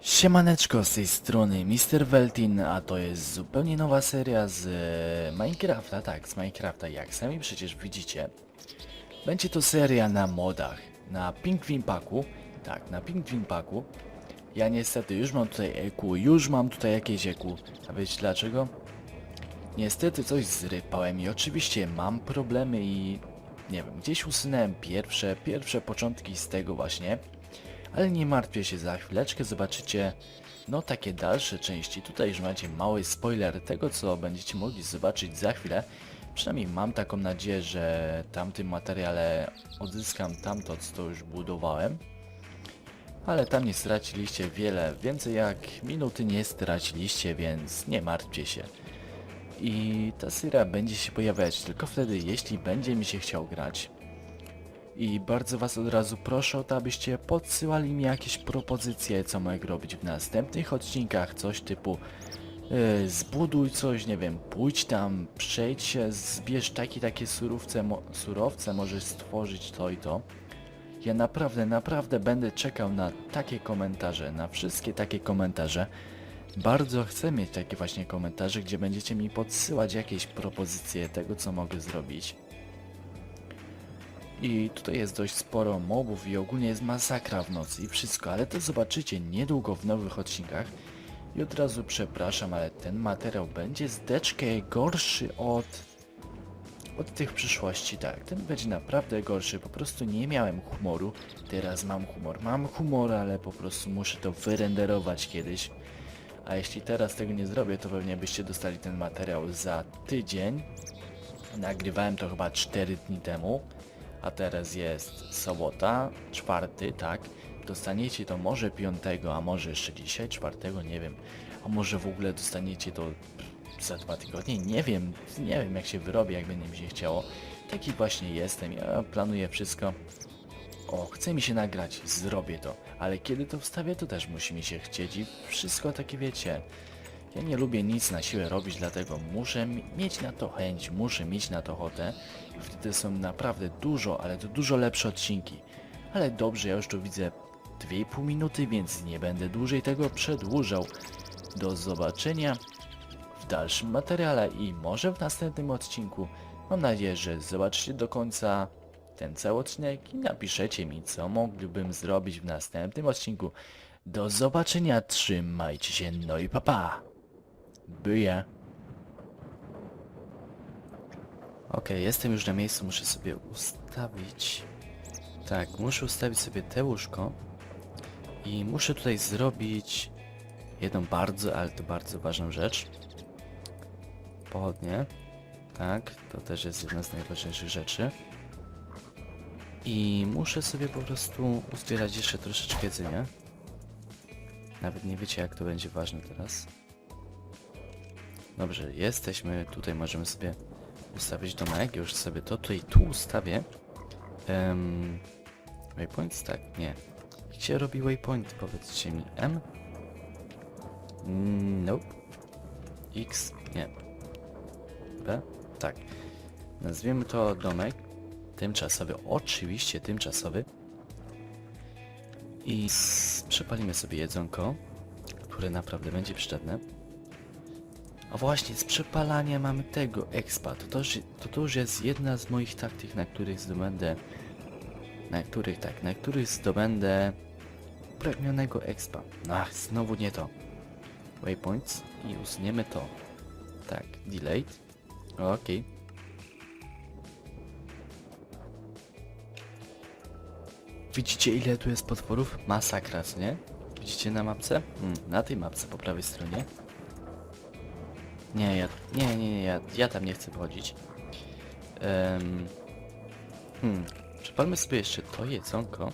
Siemaneczko, z tej strony Mr. Veltin, a to jest zupełnie nowa seria z e, Minecrafta, tak, z Minecrafta, jak sami przecież widzicie. Będzie to seria na modach, na Pingwin Packu, tak, na Pingwin Packu. Ja niestety już mam tutaj EQ, już mam tutaj jakieś EQ, a wiecie dlaczego? Niestety coś zrypałem i oczywiście mam problemy i nie wiem, gdzieś usunąłem pierwsze, pierwsze początki z tego właśnie. Ale nie martwcie się, za chwileczkę zobaczycie no takie dalsze części. Tutaj już macie mały spoiler tego, co będziecie mogli zobaczyć za chwilę. Przynajmniej mam taką nadzieję, że tamtym materiale odzyskam tamto, co już budowałem. Ale tam nie straciliście wiele, więcej jak minuty nie straciliście, więc nie martwcie się. I ta seria będzie się pojawiać tylko wtedy, jeśli będzie mi się chciał grać. I bardzo was od razu proszę o to, abyście podsyłali mi jakieś propozycje, co mogę robić w następnych odcinkach, coś typu yy, zbuduj coś, nie wiem, pójdź tam, przejdź się, zbierz takie takie surowce, mo surowce, możesz stworzyć to i to. Ja naprawdę, naprawdę będę czekał na takie komentarze, na wszystkie takie komentarze. Bardzo chcę mieć takie właśnie komentarze, gdzie będziecie mi podsyłać jakieś propozycje tego, co mogę zrobić. I tutaj jest dość sporo mobów i ogólnie jest masakra w nocy i wszystko, ale to zobaczycie niedługo w nowych odcinkach. I od razu przepraszam, ale ten materiał będzie zdeczkę gorszy od od tych przyszłości, tak. Ten będzie naprawdę gorszy, po prostu nie miałem humoru, teraz mam humor. Mam humor, ale po prostu muszę to wyrenderować kiedyś. A jeśli teraz tego nie zrobię, to pewnie byście dostali ten materiał za tydzień. Nagrywałem to chyba 4 dni temu, a teraz jest sobota, czwarty, tak. Dostaniecie to może piątego, a może jeszcze dzisiaj, czwartego, nie wiem. A może w ogóle dostaniecie to za dwa tygodnie, nie wiem, nie wiem jak się wyrobię, jak będzie mi się chciało. Taki właśnie jestem, ja planuję wszystko. O, chce mi się nagrać, zrobię to, ale kiedy to wstawię, to też musi mi się chcieć i wszystko takie wiecie. Ja nie lubię nic na siłę robić, dlatego muszę mi- mieć na to chęć, muszę mieć na to ochotę. I wtedy są naprawdę dużo, ale to dużo lepsze odcinki. Ale dobrze, ja już tu widzę 2,5 minuty, więc nie będę dłużej tego przedłużał. Do zobaczenia w dalszym materiale i może w następnym odcinku. Mam nadzieję, że zobaczycie do końca ten cały odcinek i napiszecie mi, co moglibym zrobić w następnym odcinku. Do zobaczenia, trzymajcie się, no i papa. Byję. Okej, jestem już na miejscu, muszę sobie ustawić... Tak, muszę ustawić sobie te łóżko i muszę tutaj zrobić jedną bardzo, ale to bardzo ważną rzecz. Pochodnie. Tak, to też jest jedna z najważniejszych rzeczy. I muszę sobie po prostu uzbierać jeszcze troszeczkę jedzenia. Nawet nie wiecie jak to będzie ważne teraz. Dobrze, jesteśmy, tutaj możemy sobie ustawić domek, już sobie to tutaj tu ustawię. Um, waypoints? Tak, nie. Się robi waypoint, powiedzcie mi. M? Mm, Nope. X? Nie. B? Tak. Nazwiemy to domek. Tymczasowy, oczywiście tymczasowy. I przepalimy sobie jedzonko, które naprawdę będzie przydatne. A właśnie, z przepalania mamy tego expa. To, już- to, to już jest jedna z moich taktyk, na których zdobędę... Na których, tak, na których zdobędę... Upragnionego expa. Ach, znowu nie to. Waypoints i usuniemy to. Tak, delayed. Okej. Widzicie ile tu jest potworów? Masakra, co nie? Widzicie na mapce? Hmm, na tej mapce po prawej stronie. Nie, ja... Nie, nie, nie, ja, ja tam nie chcę wchodzić. Um, hmm, przepalmy sobie jeszcze to jedzonko.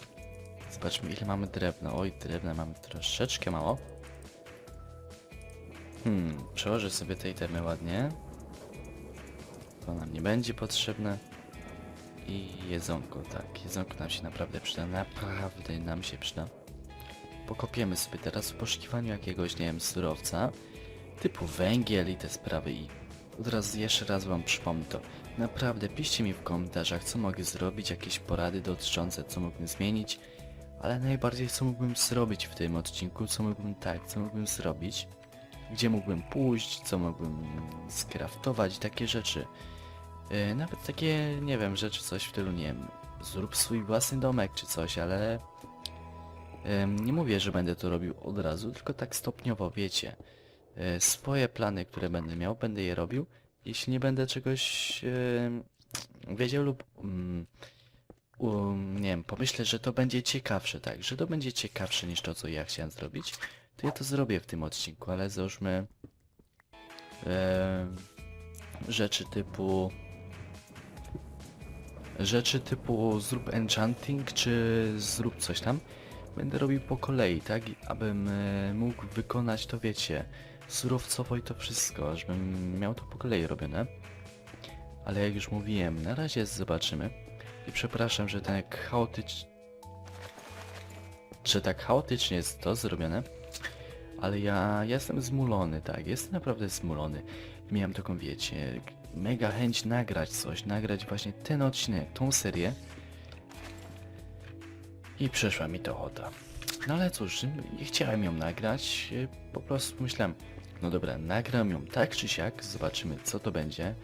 Zobaczmy ile mamy drewna. Oj, drewna mamy troszeczkę mało. Hmm, przełożę sobie te itemy ładnie. To nam nie będzie potrzebne. I jedzonko, tak. Jedzonko nam się naprawdę przyda. Naprawdę nam się przyda. Pokopiemy sobie teraz w poszukiwaniu jakiegoś, nie wiem, surowca. Typu węgiel i te sprawy i od razu jeszcze raz wam przypomnę to. Naprawdę piszcie mi w komentarzach, co mogę zrobić, jakieś porady dotyczące, co mógłbym zmienić. Ale najbardziej co mógłbym zrobić w tym odcinku, co mógłbym tak, co mógłbym zrobić, gdzie mógłbym pójść, co mógłbym skraftować, takie rzeczy. Yy, nawet takie, nie wiem, rzeczy coś w stylu, nie wiem, zrób swój własny domek czy coś, ale Em, Nie mówię, że będę to robił od razu, tylko tak stopniowo, wiecie. E, Swoje plany, które będę miał, będę je robił. Jeśli nie będę czegoś em, wiedział lub mm, nie wiem, pomyślę, że to będzie ciekawsze, tak, że to będzie ciekawsze niż to, co ja chciałem zrobić, to ja to zrobię w tym odcinku, ale załóżmy em, rzeczy typu rzeczy typu zrób enchanting, czy zrób coś tam, będę robił po kolei, tak? Abym e, mógł wykonać to, wiecie, surowcowo i to wszystko, żebym miał to po kolei robione. Ale jak już mówiłem, na razie zobaczymy. I przepraszam, że tak chaotycz... że tak chaotycznie jest to zrobione. Ale ja jestem zmulony, tak, jestem naprawdę zmulony. Miałem taką, wiecie, mega chęć nagrać coś, nagrać właśnie ten odcinek, tą serię. I przeszła mi to ochota. No ale cóż, nie chciałem ją nagrać, e, po prostu myślałem, no dobra, nagram ją tak czy siak, zobaczymy co to będzie.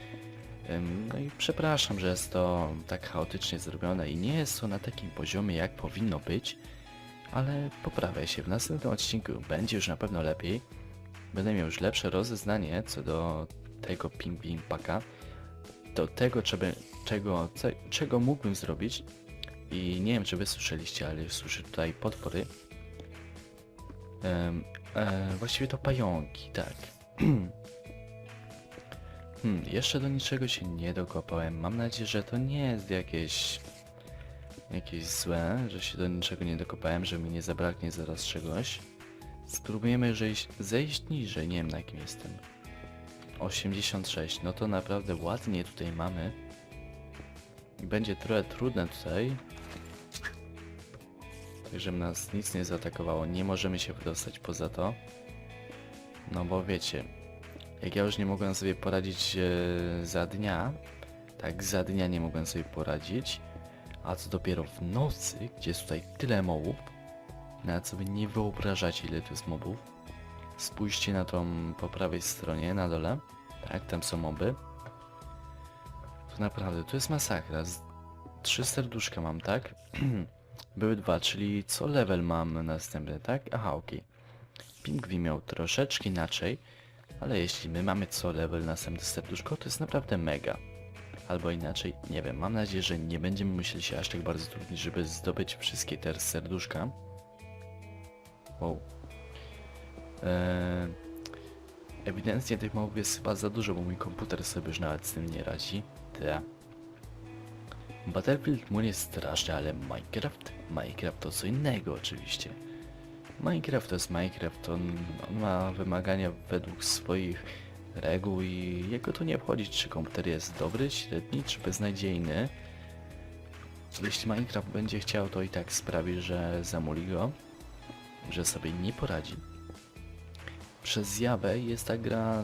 No i przepraszam, że jest to tak chaotycznie zrobione i nie jest to na takim poziomie jak powinno być, ale poprawię się, w następnym odcinku będzie już na pewno lepiej. Będę miał już lepsze rozeznanie co do tego ping ping paka, do tego czego, czego, czego mógłbym zrobić, i nie wiem, czy wy słyszeliście, ale słyszę tutaj potwory. Em, e, właściwie to pająki, tak. hmm, jeszcze do niczego się nie dokopałem. Mam nadzieję, że to nie jest jakieś... Jakieś złe, że się do niczego nie dokopałem, że mi nie zabraknie zaraz czegoś. Spróbujemy zejść, zejść niżej, nie wiem na jakim jestem. 86, no to naprawdę ładnie tutaj mamy. I będzie trochę trudne tutaj, żeby nas nic nie zaatakowało. Nie możemy się wydostać poza to. No bo wiecie, jak ja już nie mogłem sobie poradzić e, za dnia, tak za dnia nie mogłem sobie poradzić, a co dopiero w nocy, gdzie jest tutaj tyle mobów, nawet sobie nie wyobrażacie ile tu jest mobów. Spójrzcie na tą po prawej stronie, na dole, tak, tam są moby. To naprawdę, to jest masakra. Z- Trzy serduszka mam, tak? Były dwa, czyli co level mam następny, tak? Aha, okej. Pingwin miał troszeczkę inaczej, ale jeśli my mamy co level następne serduszko, to jest naprawdę mega. Albo inaczej, nie wiem, mam nadzieję, że nie będziemy musieli się aż tak bardzo trudnić, żeby zdobyć wszystkie te serduszka. Wow. Eee, ewidentnie tych małpów jest chyba za dużo, bo mój komputer sobie już nawet z tym nie radzi. Te. Battlefield Moon jest straszny, ale Minecraft? Minecraft to co innego oczywiście. Minecraft to jest Minecraft, on, on ma wymagania według swoich reguł i jego to nie obchodzi, czy komputer jest dobry, średni, czy beznadziejny. Jeśli Minecraft będzie chciał, to i tak sprawi, że zamuli go, że sobie nie poradzi. Przez zjawę jest ta gra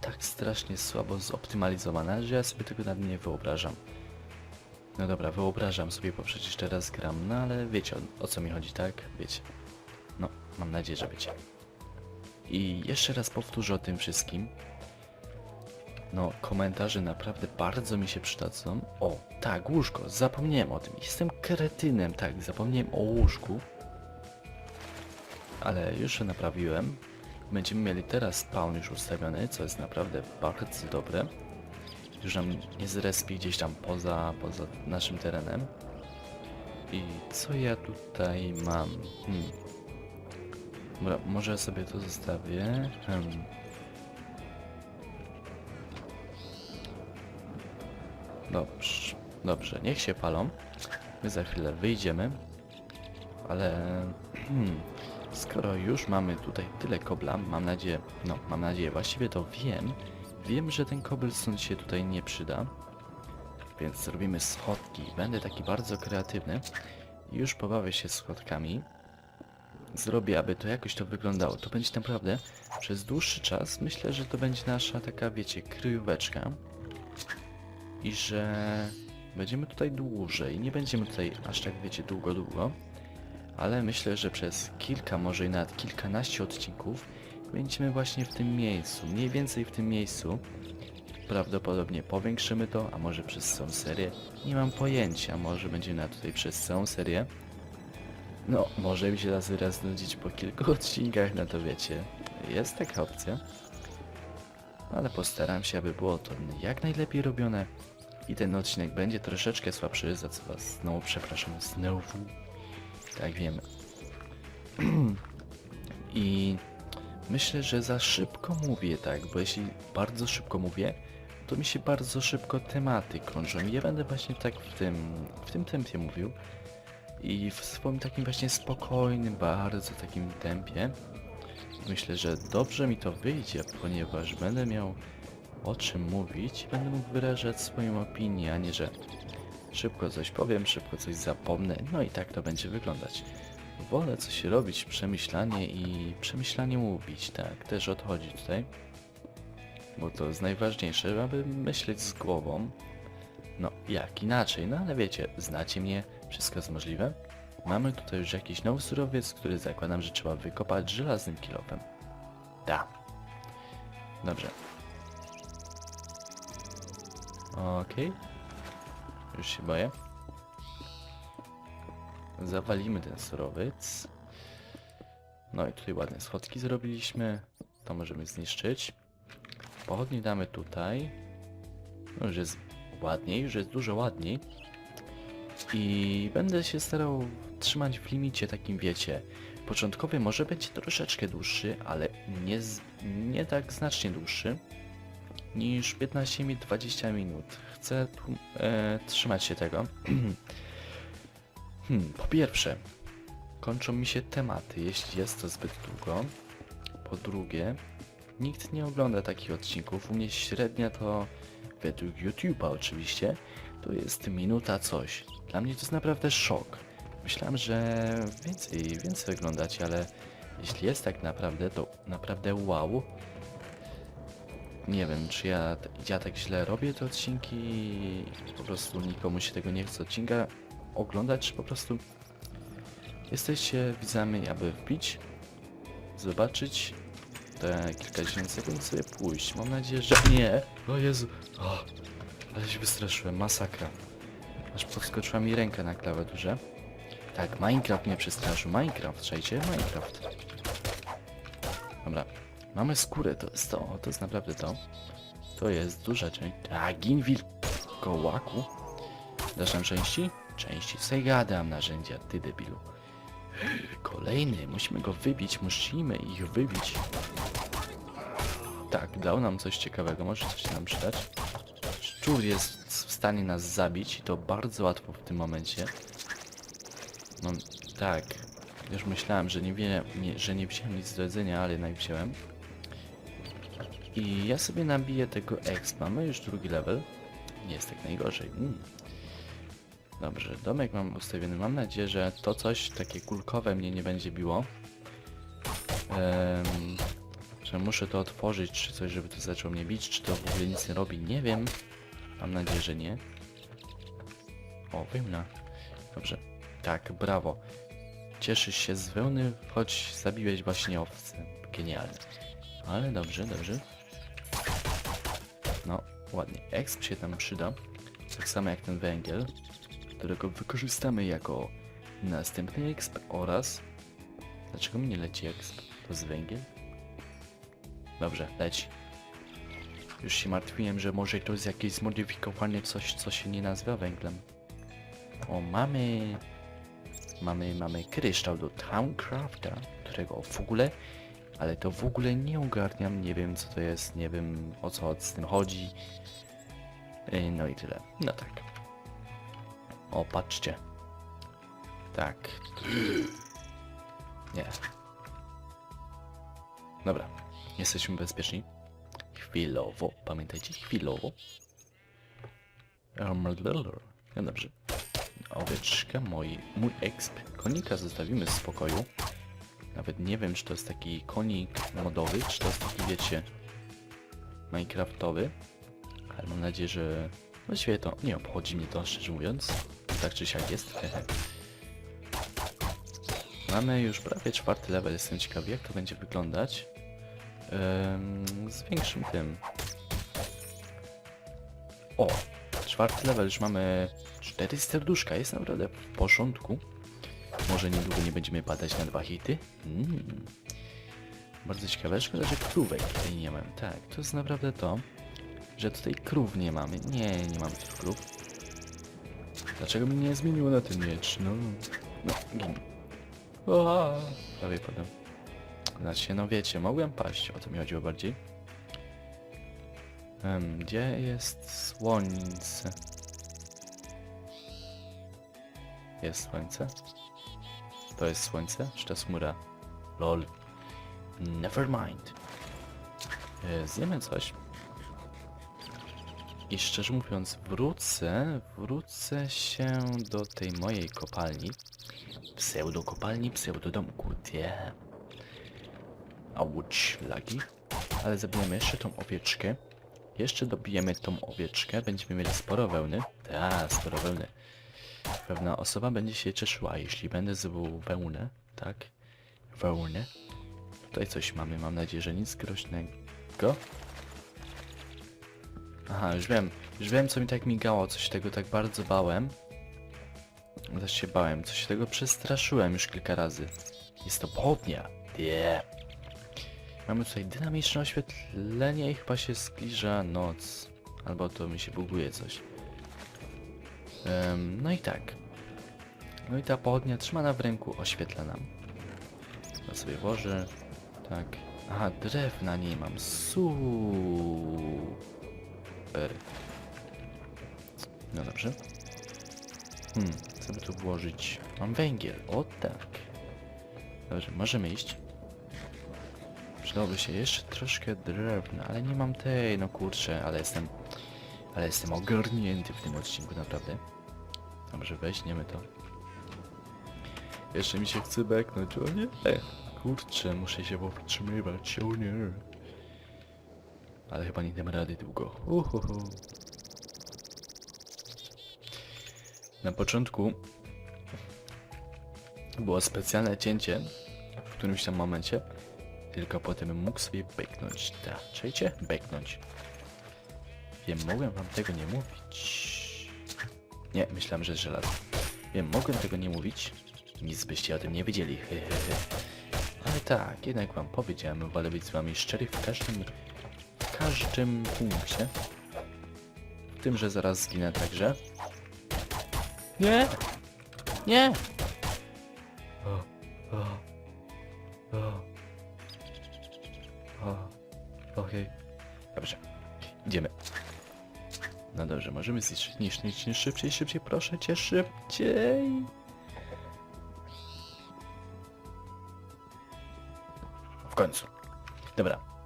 tak strasznie słabo zoptymalizowana, że ja sobie tego nawet nie wyobrażam. No dobra, wyobrażam sobie, bo przecież teraz gram, no ale wiecie o, o co mi chodzi, tak? Wiecie. No, mam nadzieję, że wiecie. I jeszcze raz powtórzę o tym wszystkim. No, komentarze naprawdę bardzo mi się przydadzą. O, tak, łóżko, zapomniałem o tym. Jestem kretynem, tak, zapomniałem o łóżku. Ale już je naprawiłem. Będziemy mieli teraz spawn już ustawiony, co jest naprawdę bardzo dobre. Już nam nie zrespi gdzieś tam poza, poza naszym terenem. I co ja tutaj mam? Hmm. Dobra, może sobie to zostawię. Hmm. Dobrze, dobrze, niech się palą. My za chwilę wyjdziemy. Ale hmm, skoro już mamy tutaj tyle kobla, mam nadzieję, no mam nadzieję, właściwie to wiem, wiem, że ten cobblestone się tutaj nie przyda. Więc zrobimy schodki. Będę taki bardzo kreatywny. Już pobawię się schodkami. Zrobię, aby to jakoś to wyglądało. To będzie naprawdę przez dłuższy czas. Myślę, że to będzie nasza taka, wiecie, kryjóweczka. I że będziemy tutaj dłużej. Nie będziemy tutaj aż tak, wiecie, długo, długo. Ale myślę, że przez kilka, może i nawet kilkanaście odcinków będziemy właśnie w tym miejscu, mniej więcej w tym miejscu. Prawdopodobnie powiększymy to, a może przez całą serię. Nie mam pojęcia, może będziemy na tutaj przez całą serię. No, może mi się raz raz nudzić po kilku odcinkach, no to wiecie, jest taka opcja. Ale postaram się, aby było to jak najlepiej robione. I ten odcinek będzie troszeczkę słabszy, za co was znowu przepraszam, znowu. Tak wiemy. I myślę, że za szybko mówię tak, bo jeśli bardzo szybko mówię, to mi się bardzo szybko tematy kończą. I ja będę właśnie tak w tym, w tym tempie mówił. I w swoim takim właśnie spokojnym, bardzo takim tempie. Myślę, że dobrze mi to wyjdzie, ponieważ będę miał o czym mówić, będę mógł wyrażać swoją opinię, a nie, że szybko coś powiem, szybko coś zapomnę, no i tak to będzie wyglądać. Wolę coś robić, przemyślanie i przemyślanie mówić, tak, też odchodzi tutaj. Bo to jest najważniejsze, aby myśleć z głową. No, jak inaczej, no ale wiecie, znacie mnie, wszystko jest możliwe. Mamy tutaj już jakiś nowy surowiec, który zakładam, że trzeba wykopać żelaznym kilofem. Da. Dobrze. Okej. Już się boję. Zawalimy ten surowiec. No i tutaj ładne schodki zrobiliśmy. To możemy zniszczyć. Pochodnie damy tutaj. No już jest ładniej, już jest dużo ładniej. I będę się starał trzymać w limicie takim wiecie. Początkowy może być troszeczkę dłuższy, ale nie, nie tak znacznie dłuższy niż 15 minut 20 minut. Chcę e, trzymać się tego. hmm, po pierwsze, kończą mi się tematy, jeśli jest to zbyt długo. Po drugie, nikt nie ogląda takich odcinków. U mnie średnia to, według YouTube'a oczywiście, to jest minuta coś. Dla mnie to jest naprawdę szok. Myślałem, że więcej, więcej oglądacie, ale jeśli jest tak naprawdę, to naprawdę wow. Nie wiem, czy ja, ja tak źle robię te odcinki po prostu nikomu się tego nie chce odcinka oglądać, czy po prostu jesteście widzami, aby wbić, zobaczyć te kilkadziesiąt sekund sobie pójść. Mam nadzieję, że nie. O Jezu, o, ale się wystraszyłem, masakra. Aż podskoczyła mi ręka na klawiaturze. Tak, Minecraft mnie przestraszył. Minecraft, słuchajcie, Minecraft. Dobra, mamy skórę, to jest to, to jest naprawdę to. To jest duża część. A, Ginwil kołaku. Dasz nam części? Części. Ja gadam, narzędzia, ty debilu. Kolejny, musimy go wybić, musimy ich wybić. Tak, dał nam coś ciekawego, może coś nam przydać. Szczur jest w stanie nas zabić i to bardzo łatwo w tym momencie. No tak, już myślałem, że nie, wie, nie, że nie wziąłem nic do jedzenia, ale jednak wziąłem. I ja sobie nabiję tego exp. Mamy już drugi level. Nie jest tak najgorzej. Mm. Dobrze, domek mam ustawiony. Mam nadzieję, że to coś takie kulkowe mnie nie będzie biło. Em, że muszę to otworzyć, czy coś, żeby to zaczął mnie bić, czy to w ogóle nic nie robi, nie wiem. Mam nadzieję, że nie. O, wełna. Dobrze. Tak, brawo. Cieszysz się z wełny, choć zabiłeś właśnie owce. Genialnie. Ale dobrze, dobrze. No, ładnie. Exp się tam przyda. Tak samo jak ten węgiel, którego wykorzystamy jako następny exp oraz... Dlaczego mi nie leci exp? To jest węgiel? Dobrze, leci. Już się martwiłem, że może to jest jakieś zmodyfikowane coś, co się nie nazywa węglem. O, mamy... Mamy, mamy kryształ do Towncrafta, którego w ogóle... Ale to w ogóle nie ogarniam, nie wiem co to jest, nie wiem o co z tym chodzi. Yy, No i tyle. No tak. O, patrzcie. Tak. Nie. Dobra. Jesteśmy bezpieczni. Chwilowo. Pamiętajcie, chwilowo. No dobrze. Owieczka, moi, mój exp. Konika zostawimy w spokoju. Nawet nie wiem, czy to jest taki konik modowy, czy to jest taki, wiecie, minecraftowy. Ale mam nadzieję, że... Właściwie to nie obchodzi mnie to, szczerze mówiąc. Tak czy siak jest. Mamy już prawie czwarty level, jestem ciekawy jak to będzie wyglądać. Em, z większym tym. O! Czwarty level, już mamy cztery serduszka, jest naprawdę w porządku. Może niedługo nie będziemy padać na dwa hity? Mm. Bardzo ciekawe, szkoda, że krówek tutaj nie mam. Tak, to jest naprawdę to, że tutaj krów nie mamy. Nie, nie mamy tych krów. Dlaczego mi nie zmieniło na ten miecz? No, no, gin. Oha, prawie padłem. Znaczy, no wiecie, mogłem paść, o to mi chodziło bardziej. Em, gdzie jest słońce? Jest słońce? To jest słońce? Czy to jest chmura? Lol. Never mind. E, Zjemy coś. I szczerze mówiąc, wrócę, wrócę się do tej mojej kopalni. Pseudo kopalni, pseudo domku, nie. Auć, lagi. Ale zabijemy jeszcze tą owieczkę. Jeszcze dobijemy tą owieczkę, będziemy mieli sporo wełny. Tak, sporo wełny. Pewna osoba będzie się cieszyła, jeśli będę zbył wełnę, tak? Wełnę. Tutaj coś mamy, mam nadzieję, że nic groźnego. Aha, już wiem, już wiem co mi tak migało, coś się tego tak bardzo bałem. Też się bałem, coś się tego przestraszyłem już kilka razy. Jest to południa. Yeah. Mamy tutaj dynamiczne oświetlenie i chyba się zbliża noc. Albo to mi się buguje coś. Em, no i tak. No i ta pochodnia trzymana w ręku oświetla nam. To sobie włożę. Tak. Aha, drewna nie mam. No dobrze. Hmm, by tu włożyć? Mam węgiel. O tak. Dobrze, możemy iść. Przydałoby się jeszcze troszkę drewna, ale nie mam tej, no kurczę, ale jestem... Ale jestem ogarnięty w tym odcinku, naprawdę. Dobrze, weźmiemy to. Jeszcze mi się chce beknąć, o nie! Kurczę, muszę się powstrzymywać, o nie! Ale chyba nie dam rady długo. Uhuhu. Na początku było specjalne cięcie w którymś tam momencie, tylko potem mógł sobie beknąć. Tak, czujcie? Beknąć. Wiem, mogłem wam tego nie mówić. Nie, myślałem, że żelazo. Wiem, mogłem tego nie mówić. Nic byście o tym nie wiedzieli. Ale tak, jednak wam powiedziałem, wolę być z wami szczery w każdym, każdym punkcie. W tym, że zaraz zginę także. Nie! Nie! O, o, o, o, okej. Dobrze, idziemy. No dobrze, możemy zniszczyć, niszczyć, niszczyć, szybciej, szybciej, proszę cię, szybciej! W końcu. Dobra.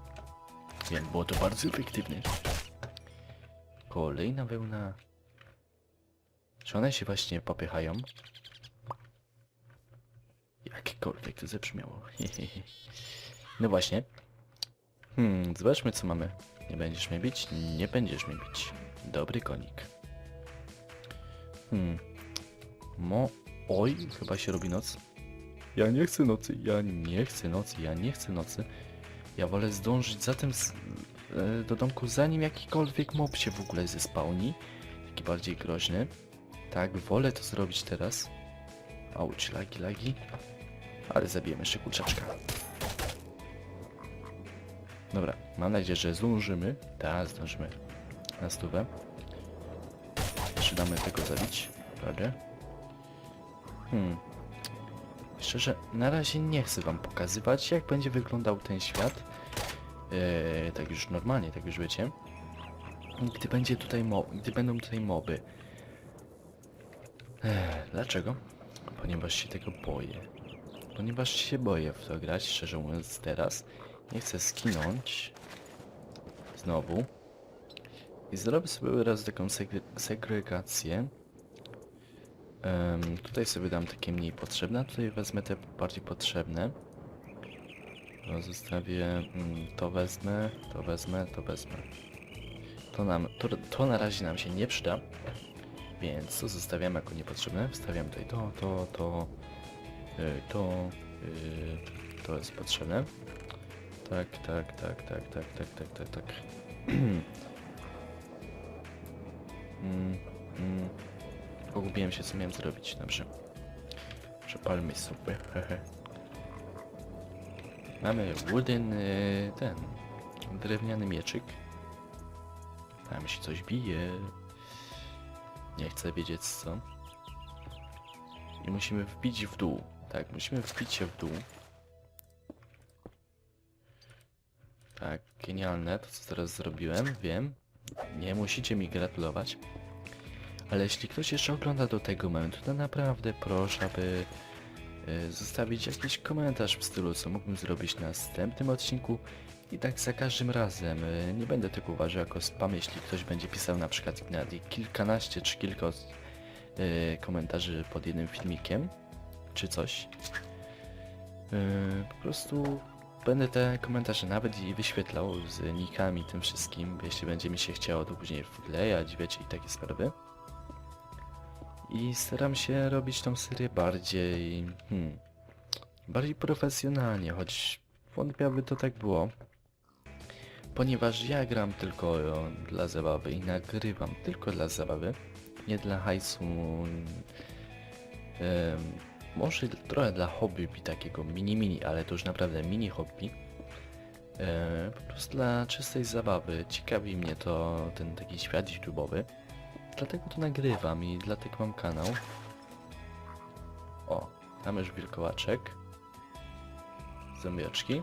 Wiem, było to bardzo efektywne. Kolejna wełna. Czy one się właśnie popychają? Jakkolwiek to zabrzmiało. no właśnie. Hmm, zobaczmy co mamy. Nie będziesz mnie bić? Nie będziesz mnie bić. Dobry konik. Hmm. Mo... Oj, chyba się robi noc. Ja nie chcę nocy, ja nie chcę nocy, ja nie chcę nocy. Ja wolę zdążyć za tym s- e, do domku zanim jakikolwiek mob się w ogóle zespałni. Taki bardziej groźny. Tak, wolę to zrobić teraz. Auć, lagi, lagi. Ale zabijemy jeszcze kurczaczka. Dobra, mam nadzieję, że zdążymy. Tak, zdążymy. Na stówę. Jeszcze damy tego zabić. Prawda? Hmm. Szczerze, na razie nie chcę wam pokazywać, jak będzie wyglądał ten świat. Eee, tak już normalnie, tak już wiecie. Gdy będzie tutaj mo gdy będą tutaj moby. Ech, dlaczego? Ponieważ się tego boję. Ponieważ się boję w to grać, szczerze mówiąc teraz. Nie chcę skinąć. Znowu. I zrobię sobie raz taką segre segregację. Em, tutaj sobie dam takie mniej potrzebne, tutaj wezmę te bardziej potrzebne. To zostawię, mm, to wezmę, to wezmę, to wezmę. To nam, to, to na razie nam się nie przyda, więc to zostawiam jako niepotrzebne. Wstawiam tutaj to, to, to, Y, To, y, to jest potrzebne. Tak, tak, tak, tak, tak, tak, tak, tak, tak. mm, mm. Pogubiłem się, co miałem zrobić. Dobrze. Przepalmy sobie. Mamy wooden, y, ten, drewniany mieczyk. Tam się coś bije. Nie chcę wiedzieć co. I musimy wbić w dół. Tak, musimy wbić się w dół. Tak, genialne to co teraz zrobiłem, wiem. Nie musicie mi gratulować. Ale jeśli ktoś jeszcze ogląda do tego momentu, to naprawdę proszę, aby y, zostawić jakiś komentarz w stylu, co mógłbym zrobić na następnym odcinku. I tak za każdym razem. y, Nie będę tego uważał jako spam, jeśli ktoś będzie pisał na przykład kilkanaście czy kilka y, komentarzy pod jednym filmikiem, czy coś. Po prostu będę te komentarze nawet i wyświetlał z nikami tym wszystkim, jeśli będzie mi się chciało to później wklejać, wiecie, i takie sprawy. I staram się robić tą serię bardziej, hmm, bardziej profesjonalnie, choć wątpię, aby to tak było. Ponieważ ja gram tylko e, dla zabawy i nagrywam tylko dla zabawy, nie dla hajsu, em, może trochę dla hobby takiego mini mini, ale to już naprawdę mini hobby. E, po prostu dla czystej zabawy. Ciekawi mnie to ten taki świat YouTube'owy. Dlatego to nagrywam i dlatego mam kanał. O, tam już wilkołaczek. Zombiaczki.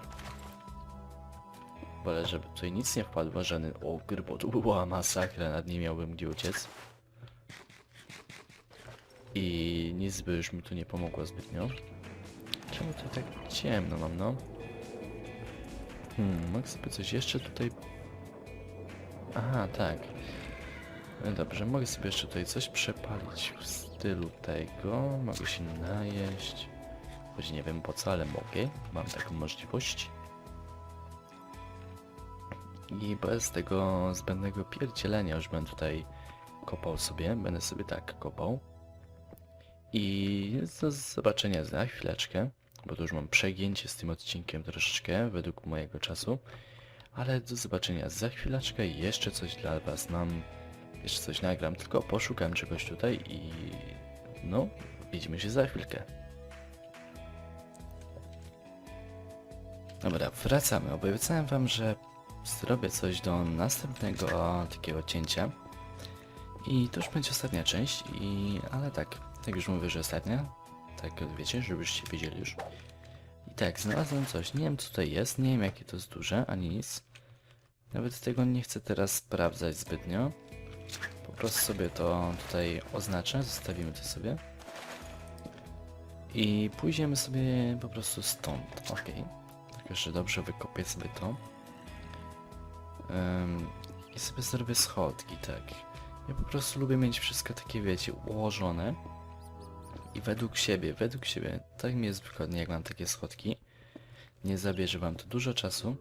Wolę, żeby tutaj nic nie wpadło, żaden ogr, bo to była masakra, nad nie miałbym gdzie uciec. I nic by już mi tu nie pomogło zbytnio. Czemu to tak ciemno mam, no? Hmm, mogę sobie coś jeszcze tutaj... Aha, tak. No dobrze, mogę sobie jeszcze tutaj coś przepalić w stylu tego. Mogę się najeść. Choć nie wiem po co, ale mogę. Mam taką możliwość. I bez tego zbędnego pierdzielenia już będę tutaj kopał sobie. Będę sobie tak kopał. I do zobaczenia za chwileczkę, bo to już mam przegięcie z tym odcinkiem troszeczkę, według mojego czasu. Ale do zobaczenia za chwileczkę jeszcze coś dla was mam. Jeszcze coś nagram, tylko poszukam czegoś tutaj i... No, widzimy się za chwilkę. Dobra, wracamy. Obiecałem wam, że zrobię coś do następnego takiego cięcia. I to już będzie ostatnia część, i... ale tak, tak już mówię, że ostatnia. Tak wiecie, żebyście wiedzieli już. I tak, znalazłem coś. Nie wiem co tutaj jest, nie wiem jakie to jest duże, ani nic. Nawet tego nie chcę teraz sprawdzać zbytnio. Po prostu sobie to tutaj oznaczę, zostawimy to sobie. I pójdziemy sobie po prostu stąd, ok. Tak, że dobrze wykopię sobie to. Ym, I sobie zrobię schodki, tak. Ja po prostu lubię mieć wszystko takie, wiecie, ułożone. I według siebie, według siebie, tak mi jest wygodnie, jak mam takie schodki. Nie zabierze wam to dużo czasu.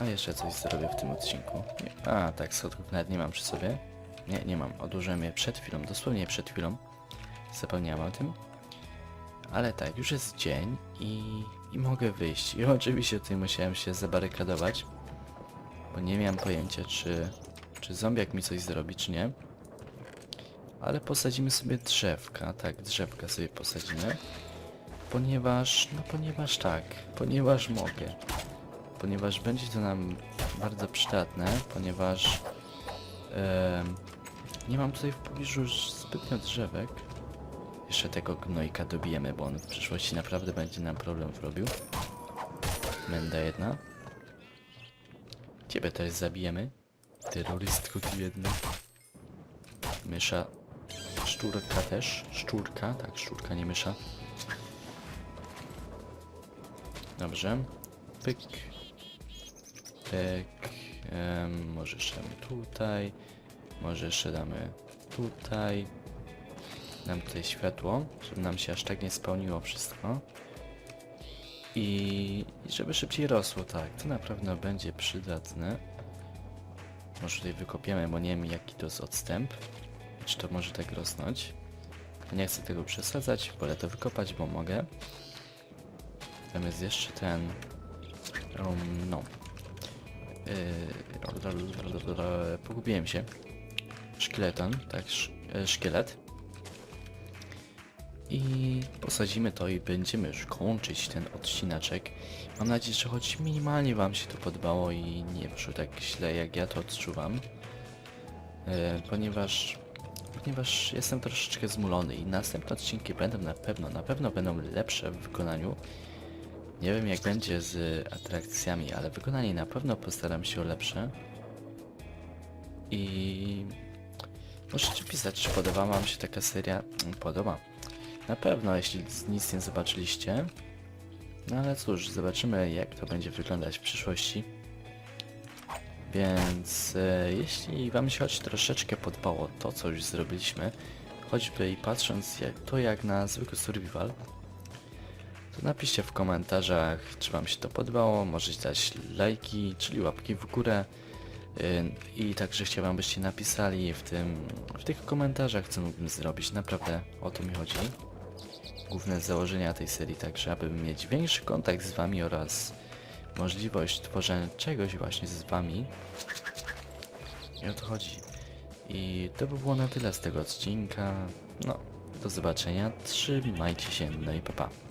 A jeszcze coś zrobię w tym odcinku. Nie. A, tak, schodków nawet nie mam przy sobie. Nie, nie mam. Odłożyłem je przed chwilą, dosłownie przed chwilą. Zapomniałem o tym. Ale tak, już jest dzień i, i mogę wyjść. I oczywiście tutaj musiałem się zabarykadować. Bo nie miałem pojęcia, czy, czy zombiak mi coś zrobi, czy nie. Ale posadzimy sobie drzewka, tak, drzewka sobie posadzimy. Ponieważ, no ponieważ tak, ponieważ mogę. Ponieważ będzie to nam bardzo przydatne, ponieważ nie mam tutaj w pobliżu już zbytnio drzewek. Jeszcze tego gnojka dobijemy, bo on w przyszłości naprawdę będzie nam problem wrobił. Menda jedna. Ciebie też zabijemy. Terrorystko ty jedna. Mysza. Szczurka też. Szczurka, tak, szczurka, nie mysza. Dobrze. Pyk. Pyk. Em, może jeszcze damy tutaj. Może jeszcze damy tutaj. Dam tutaj światło, żeby nam się aż tak nie spełniło wszystko. I, I żeby szybciej rosło, tak, to na pewno będzie przydatne. Może tutaj wykopiemy, bo nie wiem jaki to jest odstęp. Czy to może tak rosnąć? Nie chcę tego przesadzać, wolę to wykopać, bo mogę. Tam jest jeszcze ten... Um, no. Yy, pogubiłem się. Szkieleton, tak, e, szkielet. I posadzimy to i będziemy już kończyć ten odcinaczek. Mam nadzieję, że choć minimalnie Wam się to podobało i nie wyszło tak źle, jak ja to odczuwam. E, ponieważ, ponieważ jestem troszeczkę zmulony i następne odcinki będą na pewno, na pewno będą lepsze w wykonaniu. Nie wiem jak będzie z atrakcjami, ale wykonanie na pewno postaram się o lepsze. I możecie pisać, czy podoba Wam się taka seria. Mm, Podoba. Na pewno, jeśli nic nie zobaczyliście. No ale cóż, zobaczymy jak to będzie wyglądać w przyszłości. Więc e, jeśli Wam się choć troszeczkę podobało to, co już zrobiliśmy, choćby i patrząc jak, to jak na zwykły survival, napiszcie w komentarzach, czy Wam się to podobało, możecie dać lajki, czyli łapki w górę. Ym, I także chciałbym, byście napisali w tym, w tych komentarzach, co mógłbym zrobić. Naprawdę o to mi chodzi. Główne założenia tej serii, także aby mieć większy kontakt z Wami oraz możliwość tworzenia czegoś właśnie z Wami. I o to chodzi. I to by było na tyle z tego odcinka. No, do zobaczenia. Trzymajcie się, no i pa pa.